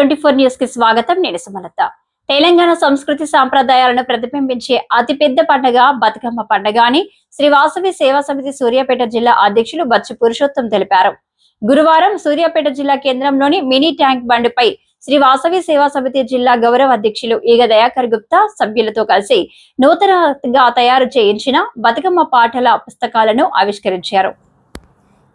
Twenty four న్యూస్కి స్వాగతం. నేను సుమలత. తెలంగాణ సంస్కృతి సాంప్రదాయాలను ప్రతిబింబించే అతిపెద్ద పండుగ బతుకమ్మ పండుగ అని శ్రీ వాసవి సేవా సమితి సూర్యాపేట జిల్లా అధ్యక్షులు బచ్చు పురుషోత్తం తెలిపారు. గురువారం సూర్యాపేట జిల్లా కేంద్రంలోని మినీ ట్యాంక్ బండిపై శ్రీ వాసవి సేవా సమితి జిల్లా గౌరవ అధ్యక్షులు ఈగ దయాకర్ గుప్తా సభ్యులతో కలిసి నూతనంగా తయారు చేయించిన బతుకమ్మ పాటల పుస్తకాలను ఆవిష్కరించారు.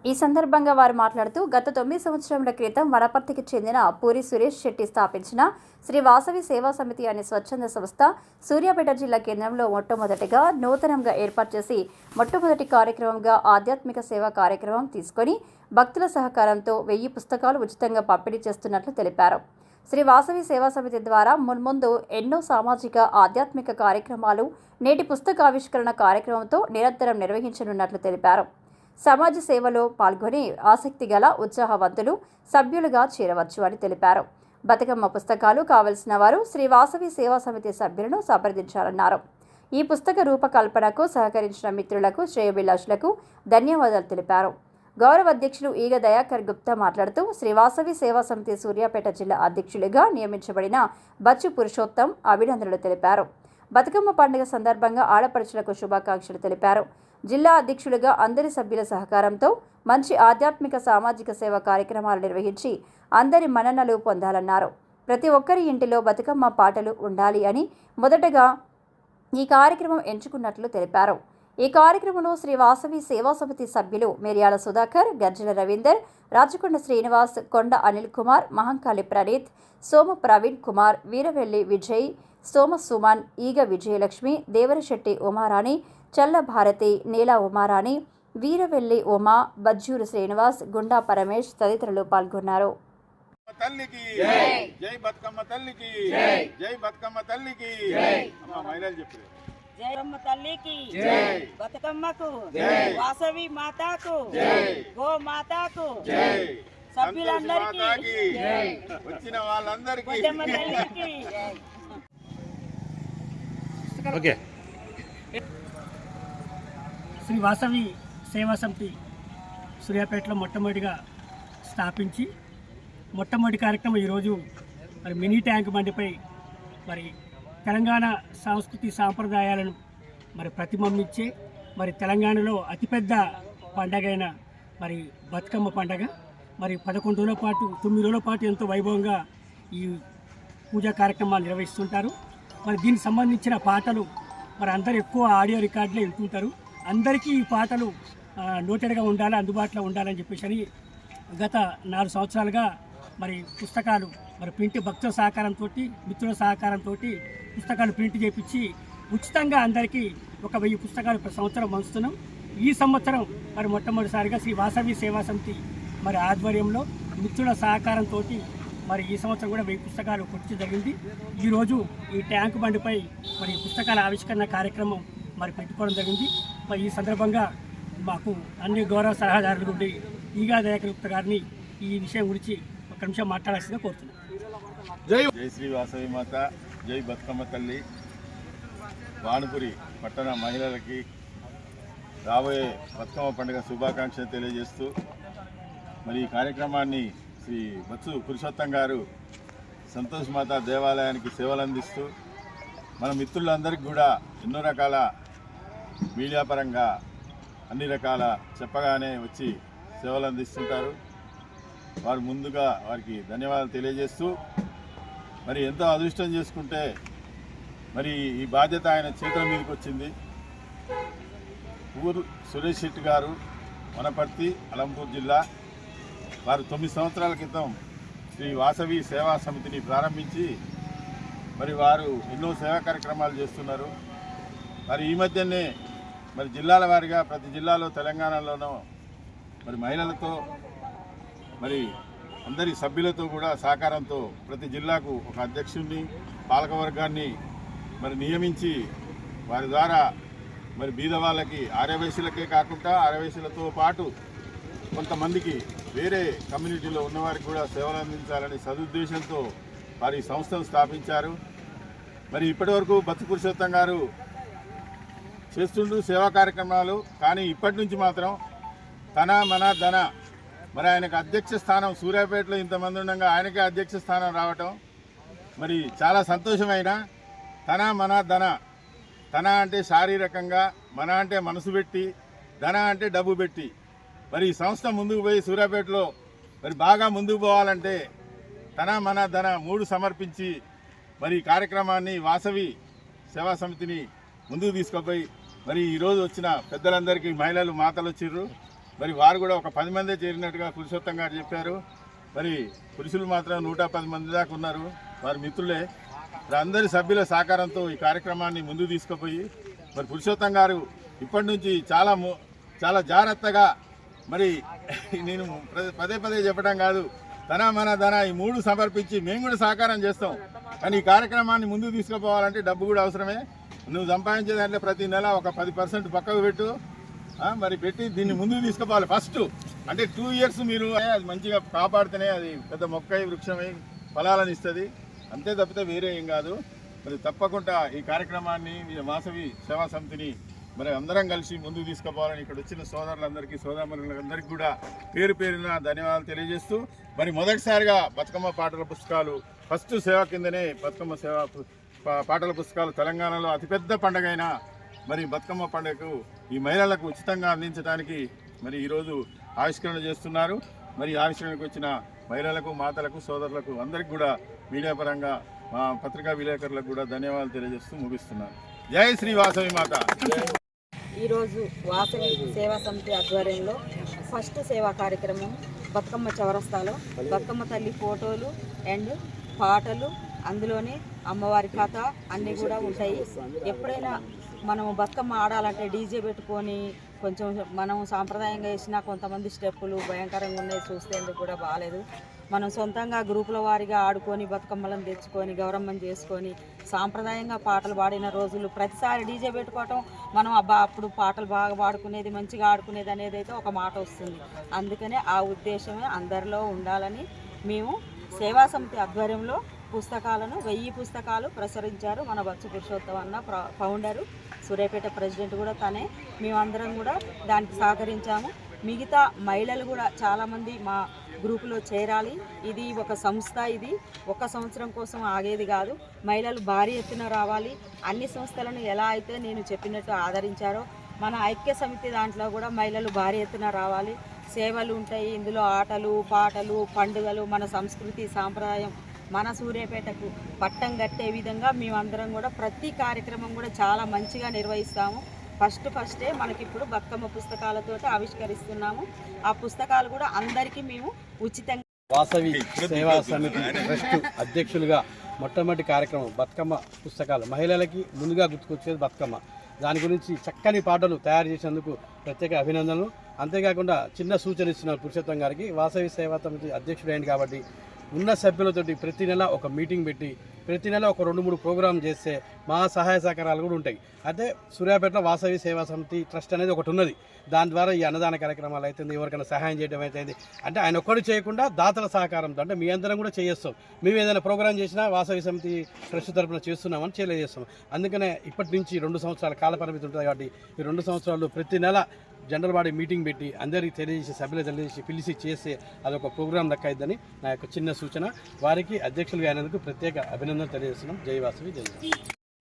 ఈ సందర్భంగా వారు మాట్లాడుతూ గత తొమ్మిది సంవత్సరముల క్రితం వనపర్తికి చెందిన పూరి సురేష్ శెట్టి స్థాపించిన శ్రీ వాసవి సేవా సమితి అనే స్వచ్ఛంద సంస్థ సూర్యాపేట జిల్లా కేంద్రంలో మొట్టమొదటిగా నూతనంగా ఏర్పాటు చేసి మొట్టమొదటి కార్యక్రమంగా ఆధ్యాత్మిక సేవా కార్యక్రమం తీసుకొని భక్తుల సహకారంతో వెయ్యి పుస్తకాలు ఉచితంగా పంపిణీ చేస్తున్నట్లు తెలిపారు. శ్రీ వాసవి సేవా సమితి ద్వారా మున్ముందు ఎన్నో సామాజిక ఆధ్యాత్మిక కార్యక్రమాలు నేటి పుస్తకావిష్కరణ కార్యక్రమంతో నిరంతరం నిర్వహించనున్నట్లు తెలిపారు. సమాజ సేవలో పాల్గొని ఆసక్తి గల ఉత్సాహవంతులు సభ్యులుగా చేరవచ్చు అని తెలిపారు. బతుకమ్మ పుస్తకాలు కావలసిన వారు శ్రీ వాసవి సేవా సమితి సభ్యులను సంప్రదించాలన్నారు. ఈ పుస్తక రూపకల్పనకు సహకరించిన మిత్రులకు శ్రేయభిలాషులకు ధన్యవాదాలు తెలిపారు. గౌరవ అధ్యక్షులు ఈగ దయాకర్ గుప్తా మాట్లాడుతూ శ్రీవాసవి సేవా సమితి సూర్యాపేట జిల్లా అధ్యక్షులుగా నియమించబడిన బచ్చు పురుషోత్తం అభినందనలు తెలిపారు. బతుకమ్మ పండుగ సందర్భంగా ఆడపడుచులకు శుభాకాంక్షలు తెలిపారు. జిల్లా అధ్యక్షుడిగా అందరి సభ్యుల సహకారంతో మంచి ఆధ్యాత్మిక సామాజిక సేవ కార్యక్రమాలు నిర్వహించి అందరి మన్ననలు పొందాలన్నారు. ప్రతి ఒక్కరి ఇంటిలో బతుకమ్మ పాటలు ఉండాలి అని మొదటగా ఈ కార్యక్రమం ఎంచుకున్నట్లు తెలిపారు. ఈ కార్యక్రమంలో శ్రీ వాసవి సేవా సమితి సభ్యులు మిర్యాల సుధాకర్ గర్జల రవీందర్ రాచకొండ శ్రీనివాస్ కొండ అనిల్ కుమార్ మహంకాళి ప్రణీత్ సోమ ప్రవీణ్ కుమార్ వీరవెల్లి విజయ్ సోమ సుమన్ ఈగ విజయలక్ష్మి దేవరశెట్టి ఉమారాణి చల్ల భారతి నీలా ఉమారాణి వీరవెల్లి ఉమా బజ్జూరు శ్రీనివాస్ గుండా పరమేష్ తదితరులు పాల్గొన్నారు. తల్లికి జై. బతుకమ్మ తల్లికి జై. బతుకమ్మ తల్లికి అమ్మ మహిళలు చెప్పు. జయమ్మ తల్లికి జై. బతుకమ్మకు జై. వాసవి మాతాకు జై. గో మాతాకు జై. సభ్యులందరికీ. వచ్చిన వాళ్ళందరికీ బతుకమ్మ తల్లికి ఓకే. శ్రీ వాసవి సేవా సమితి సూర్యాపేటలో మొట్టమొదటిగా స్థాపించి మొట్టమొదటి కార్యక్రమం ఈరోజు మరి మినీ ట్యాంక్ బండిపై మరి తెలంగాణ సంస్కృతి సాంప్రదాయాలను మరి ప్రతిబింబించే మరి తెలంగాణలో అతిపెద్ద పండగైన మరి బతుకమ్మ పండగ. మరి పదకొండు రోజుల పాటు తొమ్మిది రోజుల పాటు ఎంతో వైభవంగా ఈ పూజా కార్యక్రమాలు నిర్వహిస్తుంటారు. మరి దీనికి సంబంధించిన పాటలు మరి అందరు ఎక్కువ ఆడియో రికార్డులే వింటుంటారు. అందరికీ ఈ పాటలు నోటెడ్గా ఉండాలి అందుబాటులో ఉండాలని చెప్పేసి అని గత నాలుగు సంవత్సరాలుగా మరి పుస్తకాలు మరి ప్రింట్ భక్తుల సహకారంతో మిత్రుల సహకారంతో పుస్తకాలు ప్రింట్ చేపించి ఉచితంగా అందరికీ ఒక వెయ్యి పుస్తకాలు ప్రతి సంవత్సరం పంచుతున్నాం. ఈ సంవత్సరం మరి మొట్టమొదటిసారిగా శ్రీ వాసవి సేవా సమితి మరి ఆధ్వర్యంలో మిత్రుల సహకారంతో మరి ఈ సంవత్సరం కూడా వెయ్యి పుస్తకాలు కొట్టి జరిగింది. ఈరోజు ఈ ట్యాంక్ బండిపై మరి పుస్తకాల ఆవిష్కరణ కార్యక్రమం మరి పెట్టుకోవడం జరిగింది. మరి ఈ సందర్భంగా మాకు అన్ని గౌరవ సలహాదారులు నుండి ఈగా దయాకృప్త గారిని ఈ విషయం గురించి ఒక నిమిషం మాట్లాడాల్సిందిగా కోరుతున్నాను జై జై శ్రీ వాసవి మాత జై బతుకమ్మ తల్లి. వాణుపురి పట్టణ మహిళలకి రాబోయే బతుకమ్మ పండుగ శుభాకాంక్షలు తెలియజేస్తూ మరి ఈ కార్యక్రమాన్ని శ్రీ బత్సు పురుషోత్తం గారు సంతోష్ మాత దేవాలయానికి సేవలు అందిస్తూ మన మిత్రులందరికీ కూడా ఎన్నో రకాల మీడియా పరంగా అన్ని రకాల చెప్పగానే వచ్చి సేవలు అందిస్తుంటారు. వారు ముందుగా వారికి ధన్యవాదాలు తెలియజేస్తూ మరి ఎంతో అదృష్టం చేసుకుంటే మరి ఈ బాధ్యత ఆయన చేతుల మీదకి వచ్చింది. ఊరు సురేష్ శెట్టి గారు వనపర్తి అలంపూర్ జిల్లా. వారు తొమ్మిది సంవత్సరాల క్రితం శ్రీ వాసవి సేవా సమితిని ప్రారంభించి మరి వారు ఎన్నో సేవా కార్యక్రమాలు చేస్తున్నారు. మరి ఈ మధ్యనే మరి జిల్లాల వారిగా ప్రతి జిల్లాలో తెలంగాణలోనూ మరి మహిళలతో మరి అందరి సభ్యులతో కూడా సహకారంతో ప్రతి జిల్లాకు ఒక అధ్యక్షుడిని పాలకవర్గాన్ని మరి నియమించి వారి ద్వారా మరి బీద వాళ్ళకి ఆర్యవైశ్యులకే కాకుండా ఆర్యవైశ్యులతో పాటు కొంతమందికి వేరే కమ్యూనిటీలో ఉన్నవారికి కూడా సేవలు అందించాలని సదుద్దేశంతో వారి సంస్థను స్థాపించారు. మరి ఇప్పటివరకు బతుపురుషోత్తం గారు చేస్తుంటూ సేవా కార్యక్రమాలు కానీ ఇప్పటి నుంచి మాత్రం తన మన ధన. మరి ఆయనకు అధ్యక్ష స్థానం సూర్యాపేటలో ఇంతమంది ఉండగా ఆయనకే అధ్యక్ష స్థానం రావటం మరి చాలా సంతోషమైన తన మన ధన. తన అంటే శారీరకంగా మన అంటే మనసు పెట్టి ధన అంటే డబ్బు పెట్టి. మరి ఈ సంస్థ ముందుకు పోయి సూర్యాపేటలో మరి బాగా ముందుకు పోవాలంటే తన మన ధన మూడు సమర్పించి మరి కార్యక్రమాన్ని వాసవి సేవా సమితిని ముందుకు తీసుకుపోయి మరి ఈరోజు వచ్చిన పెద్దలందరికీ మహిళలు మాతలు వచ్చిర్రు. మరి వారు కూడా ఒక పది మందే చేరినట్టుగా పురుషోత్తం గారు చెప్పారు. మరి పురుషులు మాత్రం నూట పది మంది దాకా ఉన్నారు. వారి మిత్రులే. అందరి సభ్యుల సహకారంతో ఈ కార్యక్రమాన్ని ముందుకు తీసుకుపోయి మరి పురుషోత్తం గారు ఇప్పటి నుంచి చాలా ము- చాలా జాగ్రత్తగా మరి నేను పదే పదే చెప్పడం కాదు. ధన మన ధన ఈ మూడు సమర్పించి మేము కూడా సహకారం చేస్తాం. కానీ ఈ కార్యక్రమాన్ని ముందుకు తీసుకుపోవాలంటే డబ్బు కూడా అవసరమే. నువ్వు సంపాదించే దాంట్లో ప్రతి నెల ఒక పది పర్సెంట్ పక్కకు పెట్టు. మరి పెట్టి దీన్ని ముందుకు తీసుకుపోవాలి ఫస్ట్. అంటే టూ ఇయర్స్ మీరు అది మంచిగా కాపాడితేనే అది పెద్ద మొక్కై వృక్షమై ఫలాలను ఇస్తుంది. అంతే తప్పితే వేరే ఏం కాదు. మరి తప్పకుండా ఈ కార్యక్రమాన్ని ఈ వాసవి సేవా సమితిని మరి అందరం కలిసి ముందుకు తీసుకుపోవాలని ఇక్కడ వచ్చిన సోదరులందరికీ సోదరులందరికీ కూడా పేరు పేరున ధన్యవాదాలు తెలియజేస్తూ మరి మొదటిసారిగా బతుకమ్మ పాటల పుస్తకాలు ఫస్ట్ సేవ కిందనే బతుకమ్మ సేవ పాటల పుస్తకాలు తెలంగాణలో అతిపెద్ద పండగైన మరి బతుకమ్మ పండుగకు ఈ మహిళలకు ఉచితంగా అందించడానికి మరి ఈరోజు ఆవిష్కరణ చేస్తున్నారు. మరి ఆవిష్కరణకు వచ్చిన మహిళలకు మాతలకు సోదరులకు అందరికి కూడా మీడియా పరంగా మా పత్రికా విలేకరులకు కూడా ధన్యవాదాలు తెలియజేస్తూ ముగిస్తున్నాను. జై శ్రీ వాసవి మాత. ఈరోజు వాసవి సేవా సమితి ఆధ్వర్యంలో ఫస్ట్ సేవా కార్యక్రమం బతుకమ్మ చౌరస్తాలో. బతుకమ్మ తల్లి ఫోటోలు అండ్ పాటలు అందులోనే అమ్మవారి కథ అన్నీ కూడా ఉంటాయి. ఎప్పుడైనా మనం బతుకమ్మ ఆడాలంటే డీజే పెట్టుకొని కొంచెం మనం సాంప్రదాయంగా వేసిన కొంతమంది స్టెప్పులు భయంకరంగా ఉన్నాయి చూస్తేందుకు కూడా బాగాలేదు. మనం సొంతంగా గ్రూపుల వారిగా ఆడుకొని బతుకమ్మలను తెచ్చుకొని గౌరమ్మని చేసుకొని సాంప్రదాయంగా పాటలు పాడిన రోజులు ప్రతిసారి డీజే పెట్టుకోవటం మనం అబ్బా అప్పుడు పాటలు బాగా పాడుకునేది మంచిగా ఆడుకునేది అనేది అయితే ఒక మాట వస్తుంది. అందుకనే ఆ ఉద్దేశమే అందరిలో ఉండాలని మేము సేవా సమితి ఆధ్వర్యంలో పుస్తకాలను వెయ్యి పుస్తకాలు ప్రసరించారు మన బచ్చు పురుషోత్తమ అన్న ఫౌండరు సూర్యాపేట ప్రెసిడెంట్ కూడా తనే. మేమందరం కూడా దానికి సహకరించాము. మిగతా మహిళలు కూడా చాలామంది మా గ్రూపులో చేరాలి. ఇది ఒక సంస్థ ఇది. ఒక సంవత్సరం కోసం ఆగేది కాదు. మహిళలు భారీ ఎత్తున రావాలి. అన్ని సంస్థలను ఎలా అయితే నేను చెప్పినట్టు ఆదరించారో మన ఐక్య సమితి దాంట్లో కూడా మహిళలు భారీ ఎత్తున రావాలి. సేవలు ఉంటాయి. ఇందులో ఆటలు పాటలు పండుగలు మన సంస్కృతి సాంప్రదాయం మన సూర్యాపేటకు పట్టం కట్టే విధంగా మేమందరం కూడా ప్రతి కార్యక్రమం కూడా చాలా మంచిగా నిర్వహిస్తాము. ఫస్ట్ ఫస్టే మనకిప్పుడు బతుకమ్మ పుస్తకాలతో ఆవిష్కరిస్తున్నాము. ఆ పుస్తకాలు కూడా అందరికీ మేము ఉచితంగా వాసవి సేవా సమితి ట్రస్ట్ అధ్యక్షులుగా మొట్టమొదటి కార్యక్రమం బతుకమ్మ పుస్తకాలు. మహిళలకి ముందుగా గుర్తుకొచ్చేది బతుకమ్మ. దాని గురించి చక్కని పాటలు తయారు చేసేందుకు ప్రత్యేక అభినందనలు. అంతేకాకుండా చిన్న సూచన ఇస్తున్నారు పురుషోత్తం గారికి. వాసవి సేవా సమితి అధ్యక్షుడైంది కాబట్టి ఉన్న సభ్యులతోటి ప్రతి నెల ఒక మీటింగ్ పెట్టి ప్రతి నెల ఒక రెండు మూడు ప్రోగ్రాం చేస్తే మా సహాయ సహకారాలు కూడా ఉంటాయి. అయితే సూర్యాపేట వాసవి సేవా సమితి ట్రస్ట్ అనేది ఒకటి ఉన్నది. దాని ద్వారా ఈ అన్నదాన కార్యక్రమాలు అయితే ఎవరికైనా సహాయం చేయడం అయితే అంటే ఆయన ఒక్కడు చేయకుండా దాతల సహకారంతో అంటే మీ అందరం కూడా చేస్తాం మేము ఏదైనా ప్రోగ్రాం చేసినా వాసవి సమితి ట్రస్ట్ తరపున చేస్తున్నామని తెలియజేస్తాం అందుకనే ఇప్పటి నుంచి రెండు సంవత్సరాల కాల పరిమితి ఉంటుంది కాబట్టి ఈ రెండు సంవత్సరాలు ప్రతి నెల జనరల్ బాడీ మీటింగ్ పెట్టి అందరికీ తెలియజేసి సభ్యులు తెలియజేసి పిలిచి చేస్తే అదొక ప్రోగ్రాం లెక్క అయిద్దని నా యొక్క చిన్న సూచన. వారికి అధ్యక్షులుగా అయినందుకు ప్రత్యేక అభినందన తెలియజేస్తున్నాం. జయవాసవి వాసవి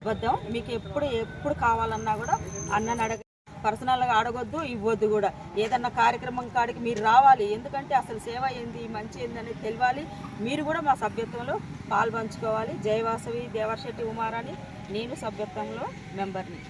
అబద్ధం మీకు ఎప్పుడు ఎప్పుడు కావాలన్నా కూడా అన్నని అడగ పర్సనల్గా అడగొద్దు ఇవ్వద్దు కూడా. ఏదన్నా కార్యక్రమం కాడికి మీరు రావాలి. ఎందుకంటే అసలు సేవ ఏంది మంచి ఏంది అనేది తెలియాలి. మీరు కూడా మా సభ్యత్వంలో పాల్పంచుకోవాలి. జయవాసవి దేవర్శెట్టి ఉమారాణి నేను సభ్యత్వంలో మెంబర్ని.